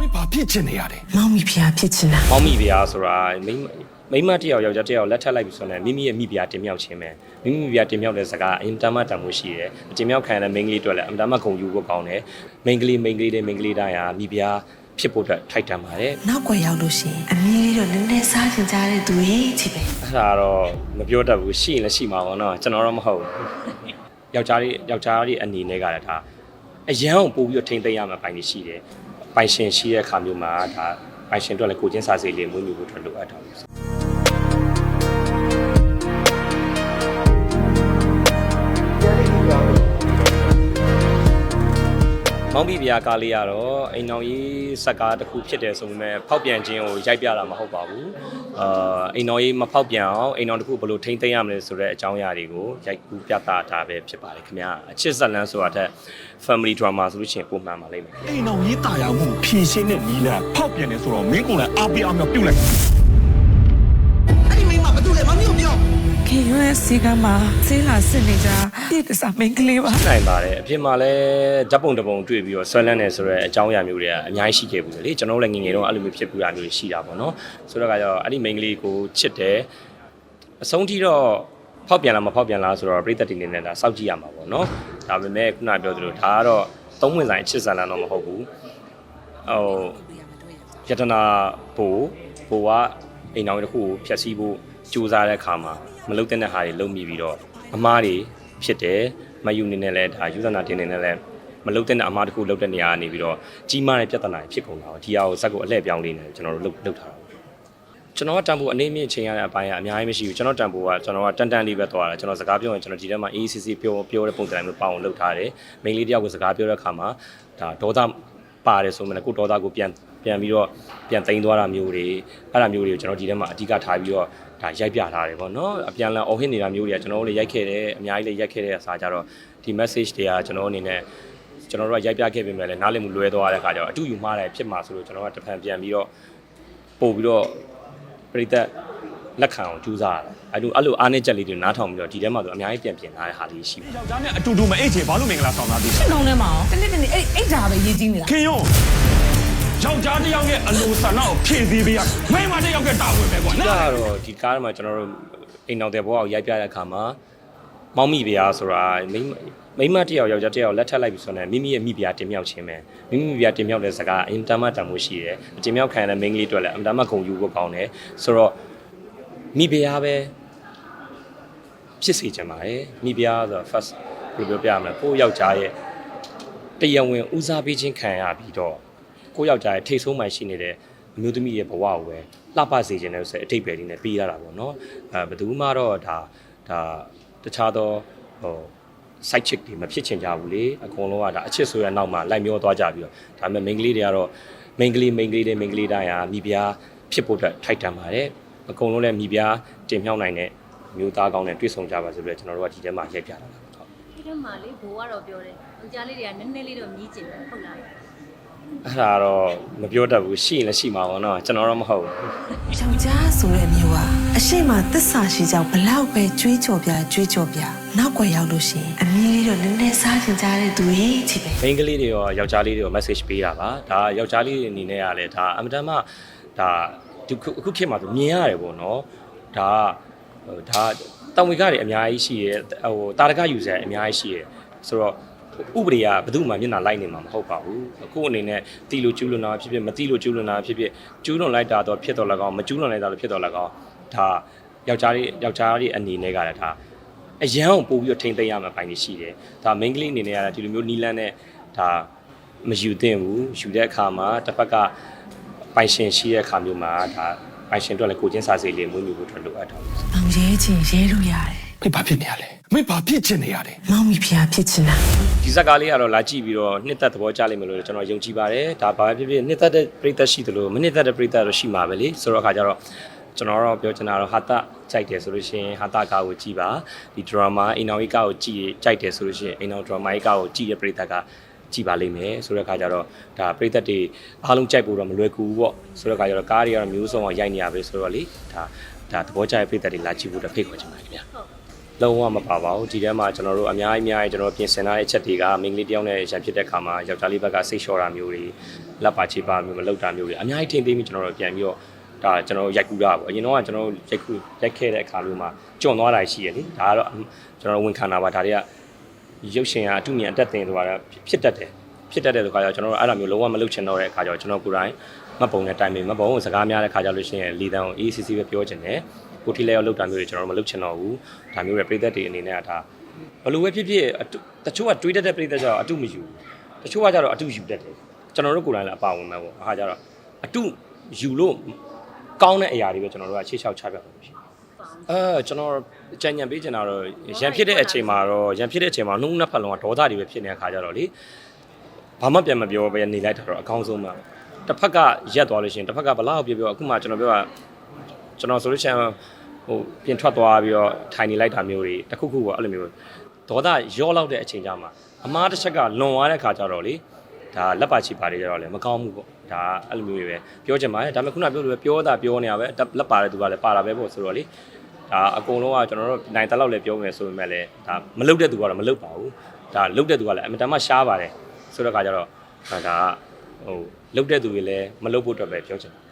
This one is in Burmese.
မင်းဘာဖြစ်ချင်နေရလဲမောင်မီဖျားဖြစ်ချင်တာမောင်မိဗျာဆိုတာမိန်းမမိန်းမတစ်ယောက်ယောက်ျားတစ်ယောက်လက်ထပ်လိုက်ပြီဆိုရင်မိမိရဲ့မိဗျာတင်မြောက်ခြင်းပဲမိမိမိဗျာတင်မြောက်တဲ့စကားအင်တာမတန်မှုရှိတယ်တင်မြောက်ခံရတဲ့မိန်းကလေးတွေလည်းအင်တာမဂုံယူဖို့ကောင်းတယ်မိန်းကလေးမိန်းကလေးတွေမိန်းကလေးတိုင်းဟာမိဗျာဖြစ်ဖို့အတွက်ထိုက်တန်ပါတယ်နောက်ွယ်ရောက်လို့ရှိရင်အမေလေးတော့နည်းနည်းစားချင်ကြတဲ့သူရဲ့ချစ်ပဲအဲ့ဒါတော့မပြောတတ်ဘူးရှိရင်လည်းရှိမှာပေါ့နော်ကျွန်တော်တော့မဟုတ်ဘူးယောက်ျားလေးယောက်ျားလေးအနေနဲ့ကလည်းဒါအရန်ကိုပို့ပြီးတော့ထိမ့်သိမ်းရမှာပိုင်းတွေရှိတယ် ပိုင်ရှင်ရှိတဲ့အခါမျိုးမှာဒါပိုင်ရှင်တို့လည်းကိုချင်းစာစိတ်လေးမွေးမြူဖို့အတွက်လိုအပ်တာပေါ့ မောင်ဘီဗျာကားလေးကတော့အိမ်အောင်ရေးစက်ကားတစ်ခုဖြစ်တယ်ဆိုပေမဲ့ဖောက်ပြန်ခြင်းကိုရိုက်ပြတာမဟုတ်ပါဘူးအာအိမ်အောင်ရေးမဖောက်ပြန်အောင်အိမ်အောင်တစ်ခုဘယ်လိုထိမ့်သိမ်းရမလဲဆိုတဲ့အကြောင်းအရာတွေကိုရိုက်ကူးပြသတာပဲဖြစ်ပါတယ်ခင်ဗျာအချစ်ဇက်လန်းဆိုတာထက် family drama ဆိုလို့ရှိရင်ပုံမှန်ပါလိမ့်မယ်အိမ်အောင်ရေးတာယာမှုဖြည့်ရှင်းတဲ့နီးလန်းဖောက်ပြန်နေဆိုတော့မင်းကလည်းအားပေးအားမြောက်ပြုတ်လိုက်အဲ့ဒီမိန်းမဘာတူလဲမမျိုးပြော ခင်ရွယ်စီကမှာဆေးလာစစ်နေကြပြည့်တစားမင်းကလေးပါနိုင်ပါတယ်အဖြစ်မှာလည်းဓာတ်ပုံတစ်ပုံတွေ့ပြီးတော့ဆွဲလန်းနေဆိုတော့အကြောင်းအရာမျိုးတွေကအများကြီးရှိခဲ့ဘူးလေကျွန်တော်တို့လည်းငယ်ငယ်တော့အဲ့လိုမျိုးဖြစ်ပူတာမျိုးတွေရှိတာပေါ့နော်ဆိုတော့ကကြောအဲ့ဒီ main ကလေးကိုချစ်တယ်အဆုံးထိတော့ဖောက်ပြန်လားမဖောက်ပြန်လားဆိုတော့ပြိသက်တင်နေတာစောင့်ကြည့်ရမှာပေါ့နော်ဒါပေမဲ့ခုနပြောသလိုဒါကတော့သုံးဝင်ဆိုင်အချစ်ဆန်လန်းတော့မဟုတ်ဘူးဟိုယတနာဘူဘူကအိမ်တော်တစ်ခုကိုဖျက်ဆီးဖို့ကြိုးစားတဲ့အခါမှာ မလုတဲ့တဲ့ဟာတွေလုံမိပြီးတော့အမားတွေဖြစ်တယ်မယူနေနဲ့လဲဒါယူဇနာတင်နေနဲ့လဲမလုတဲ့တဲ့အမားတစ်ခုလုတဲ့နေရာကနေပြီးတော့ကြီးမားတဲ့ပြဿနာတွေဖြစ်ကုန်တာဒီဟာကိုဇက်ကိုအလှည့်ပြောင်းလေးနေကျွန်တော်တို့လုလုထားတာကျွန်တော်ကတန်ဖိုးအနေမြင့်ချိန်ရတဲ့အပိုင်းကအများကြီးမရှိဘူးကျွန်တော်တန်ဖိုးကကျွန်တော်ကတန်တန်လေးပဲသွားတာကျွန်တော်စကားပြောရင်ကျွန်တော်ဒီထဲမှာ ACC ပြောပြောတဲ့ပုံစံမျိုးပေါအောင်လုပ်ထားတယ်မိန်းကလေးတယောက်ကိုစကားပြောတဲ့အခါမှာဒါဒေါသ ပါတယ်ဆိုမှလည်းကိုဒေါသကိုပြန်ပြန်ပြီးတော့ပြန်သိမ်းသွားတာမျိုးတွေအဲ့ဒါမျိုးတွေကိုကျွန်တော်ဒီထဲမှာအဓိကထားပြီးတော့ဒါရိုက်ပြထားတယ်ပေါ့နော်အပြန်လန်အော်ဟစ်နေတာမျိုးတွေကကျွန်တော်တို့လည်းရိုက်ခဲ့တယ်အများကြီးလည်းရိုက်ခဲ့တဲ့အစားကြတော့ဒီ message တွေကကျွန်တော်အနေနဲ့ကျွန်တော်တို့ကရိုက်ပြခဲ့ပေမဲ့လည်းနားလည်မှုလွဲသွားတဲ့အခါကျတော့အတူယူမှားတယ်ဖြစ်မှာဆိုလို့ကျွန်တော်ကတစ်ဖန်ပြန်ပြီးတော့ပို့ပြီးတော့ပြိသက် လက်ခံအောင်ကြိုးစားရတယ်အဲ့လိုအဲ့လိုအားနည်းချက်လေးတွေနားထောင်ပြီးတော့ဒီထဲမှာဆိုအများကြီးပြန်ပြင်ထားတဲ့ဟာလေးရှိတယ်ယောက်ျားနဲ့အတူတူမအိတ်ချေဘာလို့မင်္ဂလာဆောင်သားသေးလဲနှောင်းထဲမှာရောတနေ့တနေ့အဲ့အိတ်ဓာပဲရေးကြည့်နေတာခင်ယုံယောက်ျားတစ်ယောက်ရဲ့အလိုဆန္ဒကိုဖြည့်ဆည်းပေးရမိန်းမတစ်ယောက်ရဲ့တာဝန်ပဲကွာအဓိနော်ကတော့ဒီကားထဲမှာကျွန်တော်တို့အိမ်တော်တဲ့ဘဝကိုရိုက်ပြတဲ့အခါမှာမောင်မိဗျာဆိုတာမိန်းမိန်းမတစ်ယောက်ယောက်ျားတစ်ယောက်လက်ထပ်လိုက်ပြီဆိုတော့မိမိရဲ့မိဗျာတင်မြောက်ခြင်းပဲမိမိမိဗျာတင်မြောက်တဲ့စကားအင်တာမတန်မှုရှိတယ်တင်မြောက်ခံရတဲ့မိန်းကလေးတွေလည်းအင်တာမဂုံယူဖို့ကောင်းတယ်ဆိုတော့ မိဗျာပဲဖြစ်စေချင်ပါတယ်မိဗျာဆိုတော့ first ဘယ်လိုပြောပြရမလဲကိုယ့်ယောက်ျားရဲ့တရားဝင်ဦးစားပေးခြင်းခံရပြီးတော့ကိုယ့်ယောက်ျားရဲ့ထိတ်ဆုံးမှရှိနေတဲ့အမျိုးသမီးရဲ့ဘဝကိုပဲလှပစေခြင်းနဲ့ဆိုတဲ့အထိပ္ပယ်လေးနဲ့ပြီးရတာပေါ့နော်အဲဘယ်သူမှတော့ဒါဒါတခြားသောဟို side chick တွေမဖြစ်ချင်ကြဘူးလေအကုန်လုံးကဒါအချစ်ဆိုရနောက်မှာလိုက်မျောသွားကြပြီးတော့ဒါပေမဲ့ main ကလေးတွေကတော့ main ကလေး main ကလေးတွေ main ကလေးတိုင်းဟာမိဖုရားဖြစ်ဖို့အတွက်ထိုက်တန်ပါတယ် အကုန်လုံးလည်းမိဖုရားတင်မြှောက်နိုင်တဲ့မျိုးသားကောင်းနဲ့တွေ့ဆုံကြပါဆိုပြီးတော့ကျွန်တော်တို့ကဒီထဲမှာရိုက်ပြတာပါဟုတ်ဒီထဲမှာလေဘိုးကတော့ပြောတယ်။ယောက်ျားလေးတွေကနည်းနည်းလေးတော့မြည်ကျင်တယ်ဟုတ်လားအဲ့ဒါတော့မပြောတတ်ဘူးရှိရင်လည်းရှိမှာပေါ့နော်ကျွန်တော်တော့မဟုတ်ဘူးယောက်ျားဆိုတဲ့မျိုးကအရှိမသစ္စာရှိကြောင်ဘလောက်ပဲကြွေးကြော်ပြကြွေးကြော်ပြနောက်ွယ်ရောက်လို့ရှိရင်အမေလေးတော့နည်းနည်းစားချင်ကြတဲ့သူရဲ့ချစ်ပဲမိန်းကလေးတွေရောယောက်ျားလေးတွေရော message ပေးတာပါဒါယောက်ျားလေးတွေအနေနဲ့ကလည်းဒါအမတန်မှဒါ ဒီခုအခုခေတ်မှာဆိုမြင်ရတယ်ပေါ့နော်ဒါဟိုဒါတောင်ဝေကတွေအများကြီးရှိရဲဟိုတာရကယူဆယ်အများကြီးရှိရဲဆိုတော့ဥပဒေကဘယ်သူမှမျက်နှာလိုက်နေမှာမဟုတ်ပါဘူးအခုအနေနဲ့တီလိုကျူးလွန်တာဖြစ်ဖြစ်မတီလိုကျူးလွန်တာဖြစ်ဖြစ်ကျူးလွန်လိုက်တာတော့ဖြစ်တော့၎င်းမကျူးလွန်လိုက်တာတော့ဖြစ်တော့၎င်းဒါယောက်ျားလေးယောက်ျားလေးအနေနဲ့ကလည်းဒါအရန်ကိုပို့ပြီးတော့ထိမ့်သိမ်းရမှာပိုင်းတွေရှိတယ်။ဒါ main ကလေးအနေနဲ့ကဒီလိုမျိုးနီလန်းနဲ့ဒါမယူသင့်ဘူး။ယူတဲ့အခါမှာတစ်ဖက်က ပိုင်ရှင်ရှိတဲ့အခါမျိုးမှာဒါပိုင်ရှင်တို့လည်းကိုချင်းစာစိတ်လေးမွေးမြူဖို့အတွက်လိုအပ်တာပေါ့။အောင်ရဲချင်းရဲလို့ရတယ်မင်းဘာဖြစ်နေရလဲမင်းဘာဖြစ်ချင်နေရလဲ။မောင်မီဖျားဖြစ်ချင်တာ။ဒီဇက်ကားလေးကတော့လာကြည့်ပြီးတော့နှစ်သက်သဘောကျလိမ့်မယ်လို့ကျွန်တော်ယုံကြည်ပါတယ်။ဒါဘာပဲဖြစ်ဖြစ်နှစ်သက်တဲ့ပရိသတ်ရှိသလိုမနှစ်သက်တဲ့ပရိသတ်တော့ရှိမှာပဲလေ။ဆိုတော့အခါကျတော့ကျွန်တော်တော့ပြောချင်တာတော့ဟာတကြိုက်တယ်ဆိုလို့ရှိရင်ဟာတကားကိုကြည့်ပါဒီဒရာမာအိမ်အောင်ကြီးကားကိုကြည့်ကြိုက်တယ်ဆိုလို့ရှိရင်အိမ်အောင်ဒရာမာကြီးကားကိုကြည့်တဲ့ပရိသတ်က ကြည့်ပါလိမ့်မယ်ဆိုတဲ့အခါကျတော့ဒါပရိသတ်တွေအားလုံးကြိုက်ဖို့တော့မလွယ်ကူဘူးပေါ့ဆိုတဲ့အခါကျတော့ကားတွေကတော့မျိုးစုံအောင်ရိုက်နေရပဲဆိုတော့လေဒါဒါသဘောကျတဲ့ပရိသတ်တွေလာကြည့်ဖို့တော့ဖိတ်ခေါ်ချင်ပါတယ်ခင်ဗျာ။လုံးဝမပါပါဘူးဒီထဲမှာကျွန်တော်တို့အများကြီးအများကြီးကျွန်တော်ပြင်ဆင်ထားတဲ့အချက်တွေကမိန်းကလေးတယောက်နဲ့ရန်ဖြစ်တဲ့ခါမှာယောက်ျားလေးဘက်ကစိတ်လျှော့တာမျိုးတွေလက်ပါချေပါမျိုးမလုပ်တာမျိုးတွေအများကြီးထိမ့်သိမ်းပြီးကျွန်တော်တို့ပြန်ပြီးတော့ဒါကျွန်တော်တို့ရိုက်ကူတာပေါ့အရင်တော့ကကျွန်တော်တို့ရိုက်ကူရိုက်ခဲ့တဲ့အခါမျိုးမှာကျွံသွားတာရှိရလေဒါကတော့ကျွန်တော်တို့ဝန်ခံတာပါဒါတွေက ရုပ်ရှင်ကအတူမြန်အတက်တင်ဆိုတာဖြစ်တတ်တယ်ဖြစ်တတ်တဲ့အခါကျတော့ကျွန်တော်တို့အဲ့လိုမျိုးလုံးဝမလုပ်ချင်တော့တဲ့အခါကျတော့ကျွန်တော်ကိုယ်တိုင်မပုံနဲ့တိုင်ပင်မပုံကိုစကားများတဲ့အခါကျလို့ရှိရင်လီတန်ကို ACC ပဲပြောချင်တယ်ကိုထီလဲရောက်လောက်တာမျိုးတွေကျွန်တော်တို့မလုပ်ချင်တော့ဘူးဒါမျိုးတွေပြည်သက်တွေအနေနဲ့ကဒါဘယ်လိုပဲဖြစ်ဖြစ်အတူတချို့ကတွေးတတ်တဲ့ပြည်သက်ကြောင့်အတူမယူတချို့ကကြတော့အတူယူတတ်တယ်ကျွန်တော်တို့ကိုယ်တိုင်လည်းအပါဝင်မှာပေါ့အားကြတော့အတူယူလို့ကောင်းတဲ့အရာတွေပဲကျွန်တော်တို့ကရှေ့လျှောက်ချပြမှာဖြစ် အဲကျွန်တော်ကြံညံပေးချင်တာတော့ရန်ဖြစ်တဲ့အချိန်မှာတော့ရန်ဖြစ်တဲ့အချိန်မှာနှုတ်နှစ်ဖက်လုံးကဒေါသတွေပဲဖြစ်နေတဲ့အခါကျတော့လေဘာမှပြန်မပြောဘဲနေလိုက်တာတော့အကောင်းဆုံးပါတစ်ဖက်ကရက်သွားလို့ရှိရင်တစ်ဖက်ကဘလောက်ပြောပြောအခုမှကျွန်တော်ပြောတာကျွန်တော်ဆိုလို့ရှိရင်ဟိုပြင်ထွက်သွားပြီးတော့ထိုင်နေလိုက်တာမျိုးတွေတခုခုပေါ့အဲ့လိုမျိုးဒေါသရောလောက်တဲ့အချိန်ကြမှာအမားတစ်ချက်ကလွန်သွားတဲ့ခါကျတော့လေဒါလက်ပါချီပါတွေကြတော့လေမကောင်းဘူးပေါ့ ဒါအဲ့လိုမျိုးတွေပဲပြောချင်ပါတယ်ဒါပေမဲ့ခုနပြောလို့ပဲပြောတာပြောနေတာပဲလက်ပါတဲ့သူကလည်းပါတာပဲပေါ့ဆိုတော့လေဒါအကုန်လုံးကကျွန်တော်တို့နိုင်တဲ့လောက်လည်းပြောမယ်ဆိုပေမဲ့လည်းဒါမလုတဲ့သူကတော့မလုပါဘူးဒါလုတဲ့သူကလည်းအမတန်မှရှားပါတယ်ဆိုတော့ခါကျတော့ဒါကဟိုလုတဲ့သူတွေလည်းမလုဖို့အတွက်ပဲပြောချင်တယ်